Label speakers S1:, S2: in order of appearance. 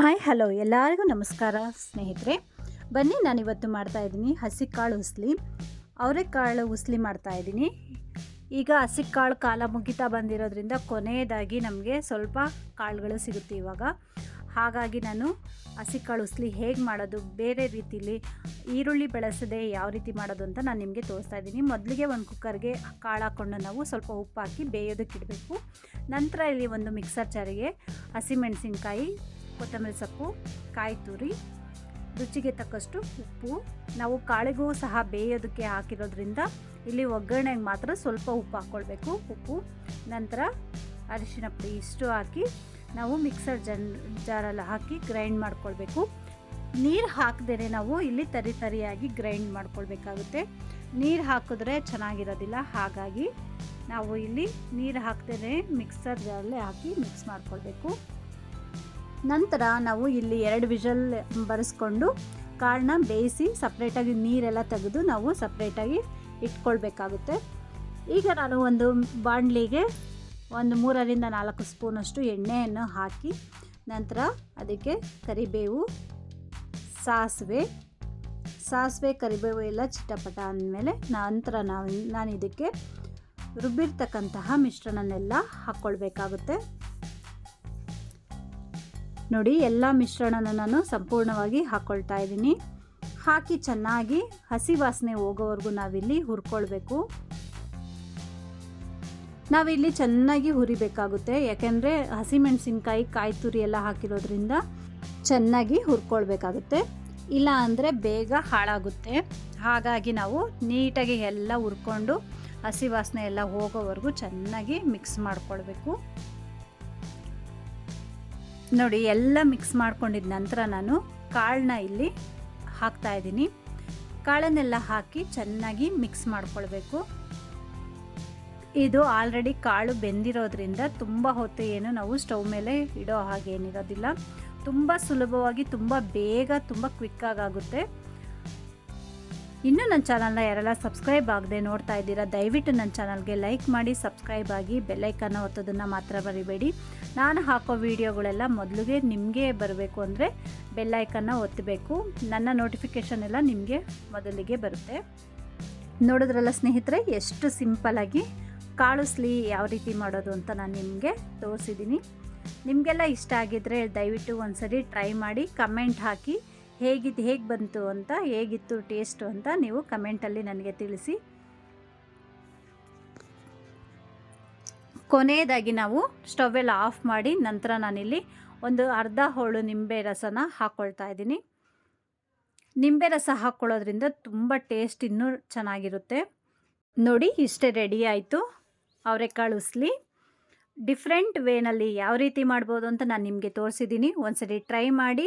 S1: Hi, hello. ಎಲ್ಲರಿಗೂ ನಮಸ್ಕಾರ, ಸ್ನೇಹಿತರೆ. ಬನ್ನಿ, ನಾನಿವತ್ತು ಮಾಡ್ತಾ ಇದ್ದೀನಿ ಹಸಿ ಕಾಳು ಉಸ್ಲಿ. ಅವರೆಕಾಳು ಉಸ್ಲಿ ಮಾಡ್ತಾ ಇದ್ದೀನಿ. ಈಗ ಹಸಿ ಕಾಳು ಕಾಲ ಮುಗಿತಾ ಬಂದಿರೋದ್ರಿಂದ ಕೊನೆಯದಾಗಿ ನಮಗೆ ಸ್ವಲ್ಪ ಕಾಳುಗಳು ಸಿಗುತ್ತೆ ಇವಾಗ. ಹಾಗಾಗಿ ನಾನು ಹಸಿ ಕಾಳು ಉಸ್ಲಿ ಹೇಗೆ ಮಾಡೋದು, ಬೇರೆ ರೀತಿಲಿ ಈರುಳ್ಳಿ ಬೆಳೆಸದೆ ಯಾವ ರೀತಿ ಮಾಡೋದು ಅಂತ ನಾನು ನಿಮಗೆ ತೋರಿಸ್ತಾ ಇದ್ದೀನಿ. ಮೊದಲಿಗೆ ಒಂದು ಕುಕ್ಕರ್ಗೆ ಕಾಳು ಹಾಕ್ಕೊಂಡು ನಾವು ಸ್ವಲ್ಪ ಉಪ್ಪು ಹಾಕಿ ಬೇಯೋದಕ್ಕಿಡಬೇಕು ನಂತರ ಇಲ್ಲಿ ಒಂದು ಮಿಕ್ಸರ್ ಜಾರಿಗೆ ಹಸಿಮೆಣಸಿನ್ಕಾಯಿ ಕೊತ್ತಂಬರಿ ಸೊಪ್ಪು, ಕಾಯಿ ತುರಿ, ರುಚಿಗೆ ತಕ್ಕಷ್ಟು ಉಪ್ಪು. ನಾವು ಕಾಳಿಗೂ ಸಹ ಬೇಯೋದಕ್ಕೆ ಹಾಕಿರೋದ್ರಿಂದ ಇಲ್ಲಿ ಒಗ್ಗರಣೆಗೆ ಮಾತ್ರ ಸ್ವಲ್ಪ ಉಪ್ಪು ಹಾಕ್ಕೊಳ್ಬೇಕು. ಉಪ್ಪು, ನಂತರ ಅರಿಶಿನ ಪುಡಿ ಇಷ್ಟು ಹಾಕಿ ನಾವು ಮಿಕ್ಸರ್ ಜನ್, ಜಾರಲ್ಲಿ ಹಾಕಿ ಗ್ರೈಂಡ್ ಮಾಡ್ಕೊಳ್ಬೇಕು. ನೀರು ಹಾಕದೇ ನಾವು ಇಲ್ಲಿ ತರಿ ತರಿಯಾಗಿ ಗ್ರೈಂಡ್ ಮಾಡ್ಕೊಳ್ಬೇಕಾಗುತ್ತೆ. ನೀರು ಹಾಕಿದ್ರೆ ಚೆನ್ನಾಗಿರೋದಿಲ್ಲ, ಹಾಗಾಗಿ ನಾವು ಇಲ್ಲಿ ನೀರು ಹಾಕ್ದೇ ಮಿಕ್ಸರ್ ಜಾರಲ್ಲೇ ಹಾಕಿ ಮಿಕ್ಸ್ ಮಾಡ್ಕೊಳ್ಬೇಕು. ನಂತರ ನಾವು ಇಲ್ಲಿ ಎರಡು ವಿಷಲ್ ಬರೆಸ್ಕೊಂಡು ಕಾಳನ್ನ ಬೇಯಿಸಿ ಸಪ್ರೇಟಾಗಿ ನೀರೆಲ್ಲ ತೆಗೆದು ನಾವು ಸಪ್ರೇಟಾಗಿ ಇಟ್ಕೊಳ್ಬೇಕಾಗುತ್ತೆ. ಈಗ ನಾನು ಒಂದು ಬಾಣಲಿಗೆ ಒಂದು ಮೂರರಿಂದ ನಾಲ್ಕು ಸ್ಪೂನಷ್ಟು ಎಣ್ಣೆಯನ್ನು ಹಾಕಿ ನಂತರ ಅದಕ್ಕೆ ಕರಿಬೇವು, ಸಾಸಿವೆ ಸಾಸಿವೆ, ಕರಿಬೇವು ಎಲ್ಲ ಚಿಟಪಟ ಅಂದಮೇಲೆ ನಂತರ ನಾವು ನಾನು ಇದಕ್ಕೆ ರುಬ್ಬಿರ್ತಕ್ಕಂತಹ ಮಿಶ್ರಣನೆಲ್ಲ ಹಾಕ್ಕೊಳ್ಬೇಕಾಗುತ್ತೆ. ನೋಡಿ, ಎಲ್ಲ ಮಿಶ್ರಣನ ನಾನು ಸಂಪೂರ್ಣವಾಗಿ ಹಾಕ್ಕೊಳ್ತಾ ಇದ್ದೀನಿ. ಹಾಕಿ ಚೆನ್ನಾಗಿ ಹಸಿ ವಾಸನೆ ಹೋಗೋವರೆಗೂ ನಾವಿಲ್ಲಿ ಹುರ್ಕೊಳ್ಬೇಕು. ನಾವಿಲ್ಲಿ ಚೆನ್ನಾಗಿ ಹುರಿಬೇಕಾಗುತ್ತೆ. ಯಾಕೆಂದರೆ ಹಸಿಮೆಣಸಿನ್ಕಾಯಿ ಕಾಯಿ ತುರಿ ಎಲ್ಲ ಹಾಕಿರೋದ್ರಿಂದ ಚೆನ್ನಾಗಿ ಹುರ್ಕೊಳ್ಬೇಕಾಗುತ್ತೆ. ಇಲ್ಲ ಅಂದರೆ ಬೇಗ ಹಾಳಾಗುತ್ತೆ. ಹಾಗಾಗಿ ನಾವು ನೀಟಾಗಿ ಎಲ್ಲ ಹುರ್ಕೊಂಡು ಹಸಿ ವಾಸನೆ ಎಲ್ಲ ಹೋಗೋವರೆಗೂ ಚೆನ್ನಾಗಿ ಮಿಕ್ಸ್ ಮಾಡ್ಕೊಳ್ಬೇಕು. ನೋಡಿ, ಎಲ್ಲ ಮಿಕ್ಸ್ ಮಾಡ್ಕೊಂಡಿದ ನಂತರ ನಾನು ಕಾಳನ್ನ ಇಲ್ಲಿ ಹಾಕ್ತಾ ಇದ್ದೀನಿ. ಕಾಳನ್ನೆಲ್ಲ ಹಾಕಿ ಚೆನ್ನಾಗಿ ಮಿಕ್ಸ್ ಮಾಡ್ಕೊಳ್ಬೇಕು. ಇದು ಆಲ್ರೆಡಿ ಕಾಳು ಬೆಂದಿರೋದ್ರಿಂದ ತುಂಬ ಹೊತ್ತು ಏನು ನಾವು ಸ್ಟವ್ ಮೇಲೆ ಇಡೋ ಹಾಗೇನಿರೋದಿಲ್ಲ ತುಂಬ ಸುಲಭವಾಗಿ ತುಂಬ ಬೇಗ ತುಂಬ ಕ್ವಿಕ್ಕಾಗಿ ಆಗುತ್ತೆ. ಇನ್ನೂ ನನ್ನ ಚಾನಲ್ನ ಯಾರೆಲ್ಲ ಸಬ್ಸ್ಕ್ರೈಬ್ ಆಗದೆ ನೋಡ್ತಾ ಇದ್ದೀರಾ, ದಯವಿಟ್ಟು ನನ್ನ ಚಾನಲ್ಗೆ ಲೈಕ್ ಮಾಡಿ, ಸಬ್ಸ್ಕ್ರೈಬ್ ಆಗಿ ಬೆಲ್ಲೈಕನ್ನು ಒತ್ತೋದನ್ನು ಮಾತ್ರ ಬರಿಬೇಡಿ ನಾನು ಹಾಕೋ ವೀಡಿಯೋಗಳೆಲ್ಲ ಮೊದಲಿಗೆ ನಿಮಗೆ ಬರಬೇಕು ಅಂದರೆ ಬೆಲ್ಲೈಕನ್ನು ಒತ್ತಬೇಕು. ನನ್ನ ನೋಟಿಫಿಕೇಷನ್ ಎಲ್ಲ ನಿಮಗೆ ಮೊದಲಿಗೆ ಬರುತ್ತೆ. ನೋಡಿದ್ರಲ್ಲ ಸ್ನೇಹಿತರೆ, ಎಷ್ಟು ಸಿಂಪಲ್ಲಾಗಿ ಕಾಳುಸ್ಲಿ ಯಾವ ರೀತಿ ಮಾಡೋದು ಅಂತ ನಾನು ನಿಮಗೆ ತೋರಿಸಿದ್ದೀನಿ. ನಿಮಗೆಲ್ಲ ಇಷ್ಟ ಆಗಿದ್ದರೆ ದಯವಿಟ್ಟು ಒಂದ್ಸರಿ ಟ್ರೈ ಮಾಡಿ ಕಮೆಂಟ್ ಹಾಕಿ. ಹೇಗಿದ್ದು ಹೇಗೆ ಬಂತು ಅಂತ, ಹೇಗಿತ್ತು ಟೇಸ್ಟು ಅಂತ ನೀವು ಕಮೆಂಟಲ್ಲಿ ನನಗೆ ತಿಳಿಸಿ. ಕೊನೆಯದಾಗಿ ನಾವು ಸ್ಟವೆಲ್ಲ ಆಫ್ ಮಾಡಿ ನಂತರ ನಾನಿಲ್ಲಿ ಒಂದು ಅರ್ಧ ಹೋಳು ನಿಂಬೆ ರಸನ ಹಾಕ್ಕೊಳ್ತಾ ಇದ್ದೀನಿ. ನಿಂಬೆ ರಸ ಹಾಕ್ಕೊಳ್ಳೋದ್ರಿಂದ ತುಂಬ ಟೇಸ್ಟ್ ಇನ್ನೂ ಚೆನ್ನಾಗಿರುತ್ತೆ. ನೋಡಿ, ಇಷ್ಟೇ ರೆಡಿ ಆಯಿತು. ಅವರೆಕಾಳು ಉಸ್ಲಿ. ಡಿಫ್ರೆಂಟ್ ವೇನಲ್ಲಿ ಯಾವ ರೀತಿ ಮಾಡ್ಬೋದು ಅಂತ ನಾನು ನಿಮಗೆ ತೋರಿಸಿದ್ದೀನಿ. ಒಂದ್ಸರಿ ಟ್ರೈ ಮಾಡಿ.